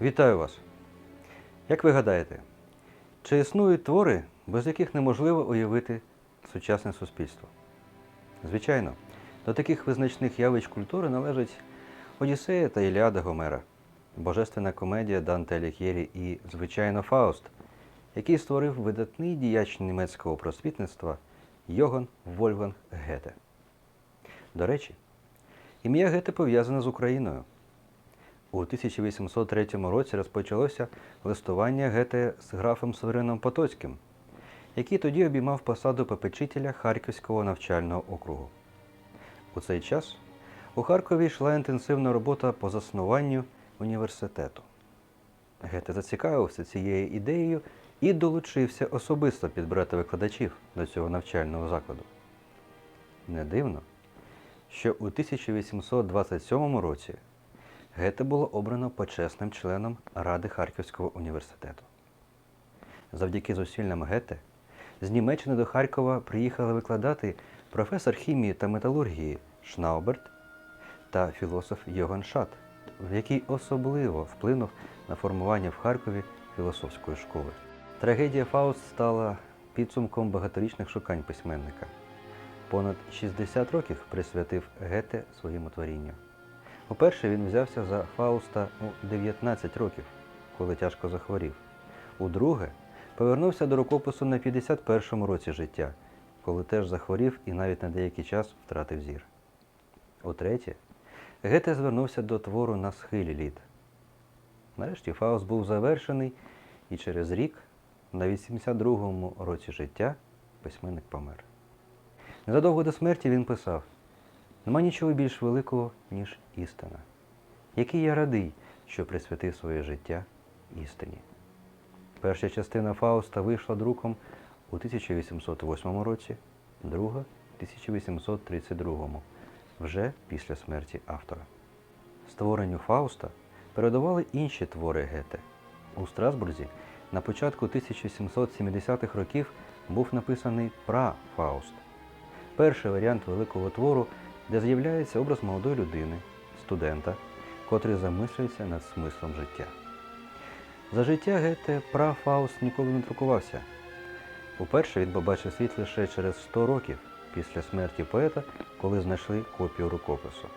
Вітаю вас! Як ви гадаєте, чи існують твори, без яких неможливо уявити сучасне суспільство? Звичайно, до таких визначних явищ культури належать Одіссея та Іліада Гомера, Божественна комедія Данте Алігєрі і, звичайно, Фауст, який створив видатний діяч німецького просвітництва Йоган Вольфганг Гете. До речі, ім'я Гете пов'язане з Україною. У 1803 році розпочалося листування Гете з графом Северином Потоцьким, який тоді обіймав посаду попечителя Харківського навчального округу. У цей час у Харкові йшла інтенсивна робота по заснуванню університету. Гете зацікавився цією ідеєю і долучився особисто підбирати викладачів до цього навчального закладу. Не дивно, що у 1827 році Гете було обрано почесним членом Ради Харківського університету. Завдяки зусиллям Гете з Німеччини до Харкова приїхали викладати професор хімії та металургії Шнауберт та філософ Йоган Шат, який особливо вплинув на формування в Харкові філософської школи. Трагедія Фауст стала підсумком багаторічних шукань письменника. Понад 60 років присвятив Гете своєму творінню. Уперше він взявся за Фауста у 19 років, коли тяжко захворів. Удруге повернувся до рукопису на 51-му році життя, коли теж захворів і навіть на деякий час втратив зір. Утретє, Гете звернувся до твору на схилі літ. Нарешті Фауст був завершений, і через рік, на 82-му році життя, письменник помер. Незадовго до смерті він писав: Нема нічого більш великого, ніж істина. Який я радий, що присвятив своє життя істині. Перша частина Фауста вийшла друком у 1808 році, друга – 1832, вже після смерті автора. Створенню Фауста передували інші твори Гете. У Страсбурзі на початку 1770-х років був написаний Пра Фауст, перший варіант великого твору, де з'являється образ молодої людини, студента, котрий замислюється над смислом життя. За життя Гете Пра Фауст ніколи не друкувався. Уперше він побачив світ лише через 100 років після смерті поета, коли знайшли копію рукопису.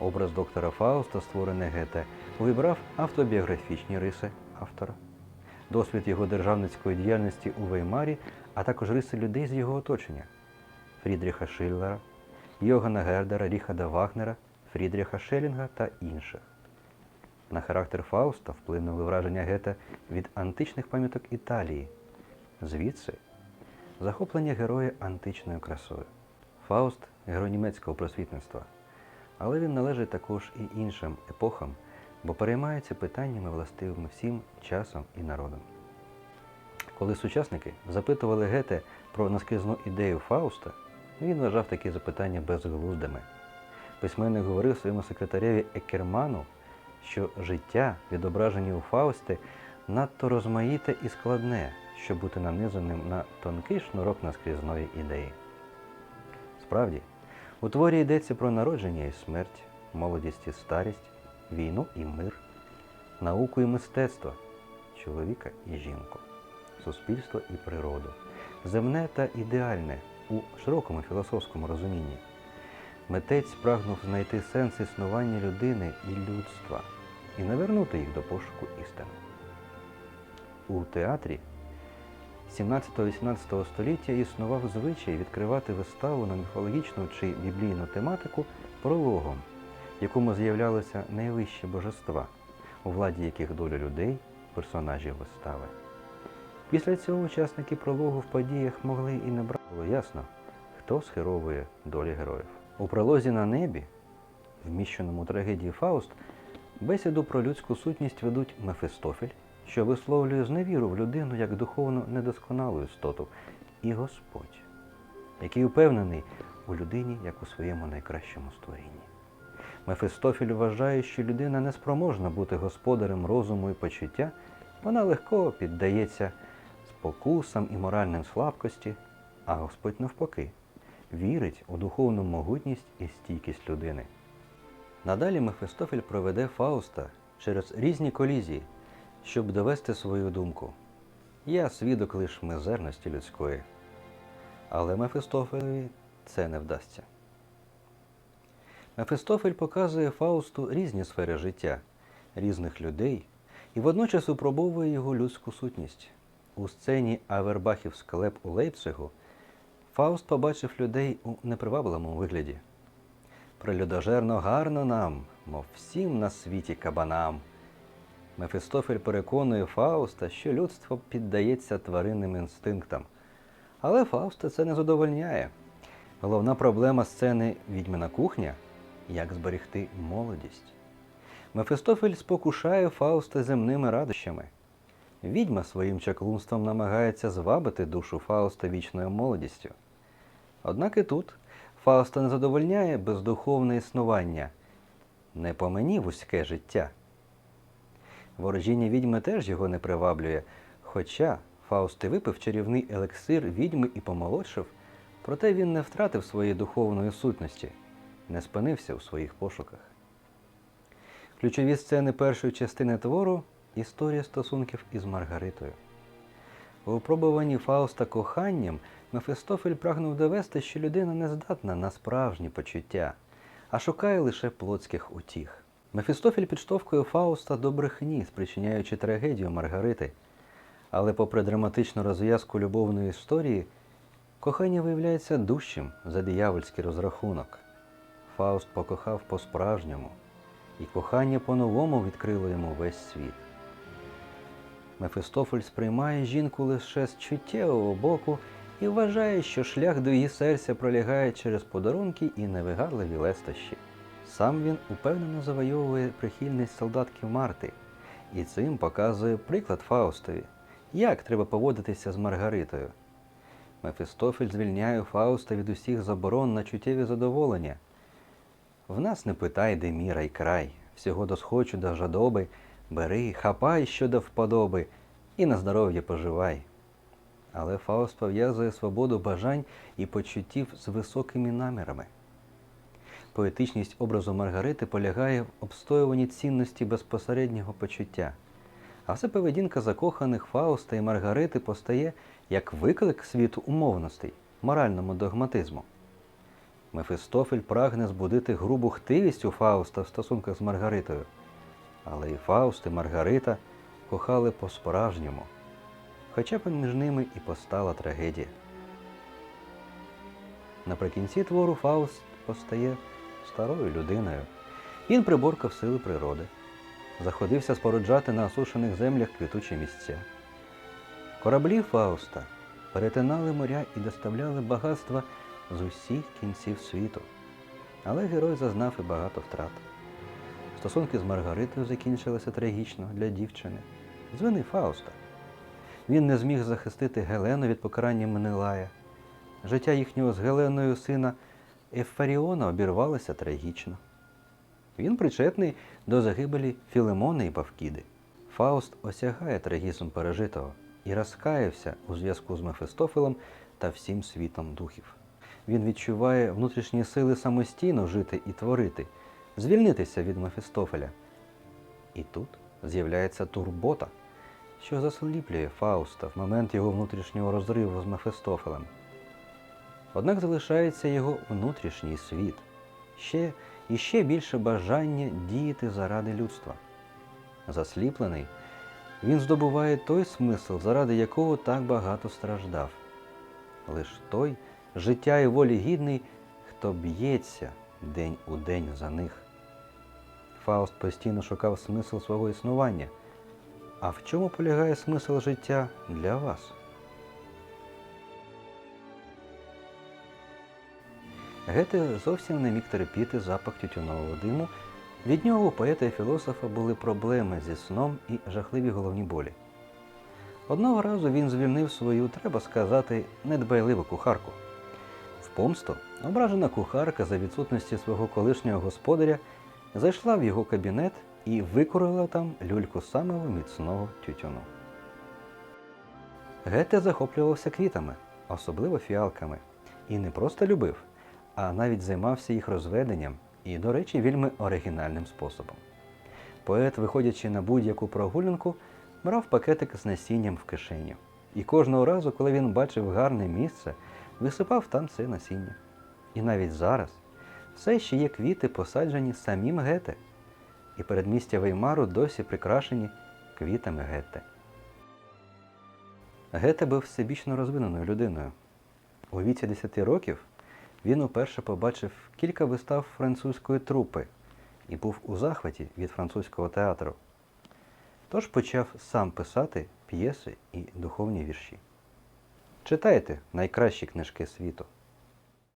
Образ доктора Фауста, створений Гете, увібрав автобіографічні риси автора, досвід його державницької діяльності у Веймарі, а також риси людей з його оточення Фрідріха Шиллера, Йогана Гердера, Ріхада Вагнера, Фрідріха Шелінга та інших. На характер Фауста вплинули враження Гета від античних пам'яток Італії. Звідси захоплення героя античною красою. Фауст герой німецького просвітництва, але він належить також і іншим епохам, бо переймається питаннями властивими всім часом і народом. Коли сучасники запитували Гете про наскрізну ідею Фауста, він вважав такі запитання безглуздими. Письменник говорив своєму секретареві Екерману, що життя, відображені у Фаусті, надто розмаїте і складне, щоб бути нанизаним на тонкий шнурок наскрізної ідеї. Справді, у творі йдеться про народження і смерть, молодість і старість, війну і мир, науку і мистецтво, чоловіка і жінку, суспільство і природу, земне та ідеальне у широкому філософському розумінні. Митець прагнув знайти сенс існування людини і людства і навернути їх до пошуку істини. У театрі 17-18 століття існував звичай відкривати виставу на міфологічну чи біблійну тематику прологом, в якому з'являлися найвищі божества, у владі яких доля людей, персонажів вистави. Після цього учасники прологу в подіях могли і не брати. Було ясно, хто схеровує долі героїв. У пролозі на небі, вміщеному трагедії Фауст, бесіду про людську сутність ведуть Мефистофель, що висловлює зневіру в людину як духовно недосконалу істоту, і Господь, який упевнений у людині як у своєму найкращому створінні. Мефистофель вважає, що людина не спроможна бути господарем розуму і почуття, вона легко піддається спокусам і моральним слабкості, а Господь навпаки вірить у духовну могутність і стійкість людини. Надалі Мефистофель проведе Фауста через різні колізії, щоб довести свою думку. Я свідок лиш мизерності людської. Але Мефістофелеві це не вдасться. Мефістофель показує Фаусту різні сфери життя, різних людей і водночас випробовує його людську сутність. У сцені Авербахів склеп у Лейпцигу Фауст побачив людей у непривабливому вигляді. Прелюдожерно гарно нам, мов всім на світі кабанам. Мефістофель переконує Фауста, що людство піддається тваринним інстинктам. Але Фауста це не задовольняє. Головна проблема сцени відьмина кухня як зберегти молодість. Мефістофель спокушає Фауста земними радощами. Відьма своїм чаклунством намагається звабити душу Фауста вічною молодістю. Однак і тут Фауста не задовольняє бездуховне існування. Не по мені вузьке життя. Ворожіння відьми теж його не приваблює, хоча Фауст і випив чарівний елексир відьми і помолодшив, проте він не втратив своєї духовної сутності, не спинився у своїх пошуках. Ключові сцени першої частини твору історія стосунків із Маргаритою. У випробуванні Фауста коханням Мефістофель прагнув довести, що людина не здатна на справжні почуття, а шукає лише плотських утіх. Мефістофель підштовхує Фауста до брехні, спричиняючи трагедію Маргарити. Але попри драматичну розв'язку любовної історії, кохання виявляється дужчим за диявольський розрахунок. Фауст покохав по-справжньому, і кохання по-новому відкрило йому весь світ. Мефістофель сприймає жінку лише з чуттєвого боку і вважає, що шлях до її серця пролягає через подарунки і невигадливі лестощі. Сам він упевнено завойовує прихильність солдатків Марти і цим показує приклад Фаустові, як треба поводитися з Маргаритою. Мефістофель звільняє Фауста від усіх заборон на чуттєві задоволення. В нас не питай, де міра й край, всього досхочу до жадоби, бери, хапай, що до вподоби, і на здоров'я поживай. Але Фауст пов'язує свободу бажань і почуттів з високими намірами. Поетичність образу Маргарити полягає в обстоюванні цінності безпосереднього почуття. А вся поведінка закоханих Фауста і Маргарити постає як виклик світу умовностей, моральному догматизму. Мефістофель прагне збудити грубу хтивість у Фауста в стосунках з Маргаритою. Але і Фауст, і Маргарита кохали по-справжньому, хоча б між ними і постала трагедія. Наприкінці твору Фауст постає старою людиною. Він приборкав сили природи, заходився споруджати на осушених землях квітучі місця. Кораблі Фауста перетинали моря і доставляли багатства з усіх кінців світу. Але герой зазнав і багато втрат. Стосунки з Маргаритою закінчилися трагічно для дівчини. З вини Фауста. Він не зміг захистити Гелену від покарання Менелая. Життя їхнього з Геленою сина Ефаріона обірвалося трагічно. Він причетний до загибелі Філемони і Павкіди. Фауст осягає трагізм пережитого і розкаявся у зв'язку з Мефістофелем та всім світом духів. Він відчуває внутрішні сили самостійно жити і творити, звільнитися від Мефістофеля. І тут з'являється турбота, що засліплює Фауста в момент його внутрішнього розриву з Мефістофелем. Однак залишається його внутрішній світ, ще і ще більше бажання діяти заради людства. Засліплений, він здобуває той смисл, заради якого так багато страждав. Лиш той життя і волі гідний, хто б'ється день у день за них. Фауст постійно шукав смисл свого існування. А в чому полягає смисл життя для вас? Гете зовсім не міг терпіти запах тютюнового диму. Від нього у поета і філософа були проблеми зі сном і жахливі головні болі. Одного разу він звільнив свою, треба сказати, недбайливу кухарку. В помсту ображена кухарка за відсутності свого колишнього господаря зайшла в його кабінет і викорила там люльку самого міцного тютюну. Гете захоплювався квітами, особливо фіалками, і не просто любив, а навіть займався їх розведенням і, до речі, вельми оригінальним способом. Поет, виходячи на будь-яку прогулянку, брав пакетик з насінням в кишеню. І кожного разу, коли він бачив гарне місце, висипав там це насіння. І навіть зараз все ще є квіти, посаджені самим Гете, і передмістя Веймару досі прикрашені квітами Гете. Гете був всебічно розвиненою людиною. У віці 10 років він уперше побачив кілька вистав французької трупи і був у захваті від французького театру. Тож почав сам писати п'єси і духовні вірші. Читайте найкращі книжки світу.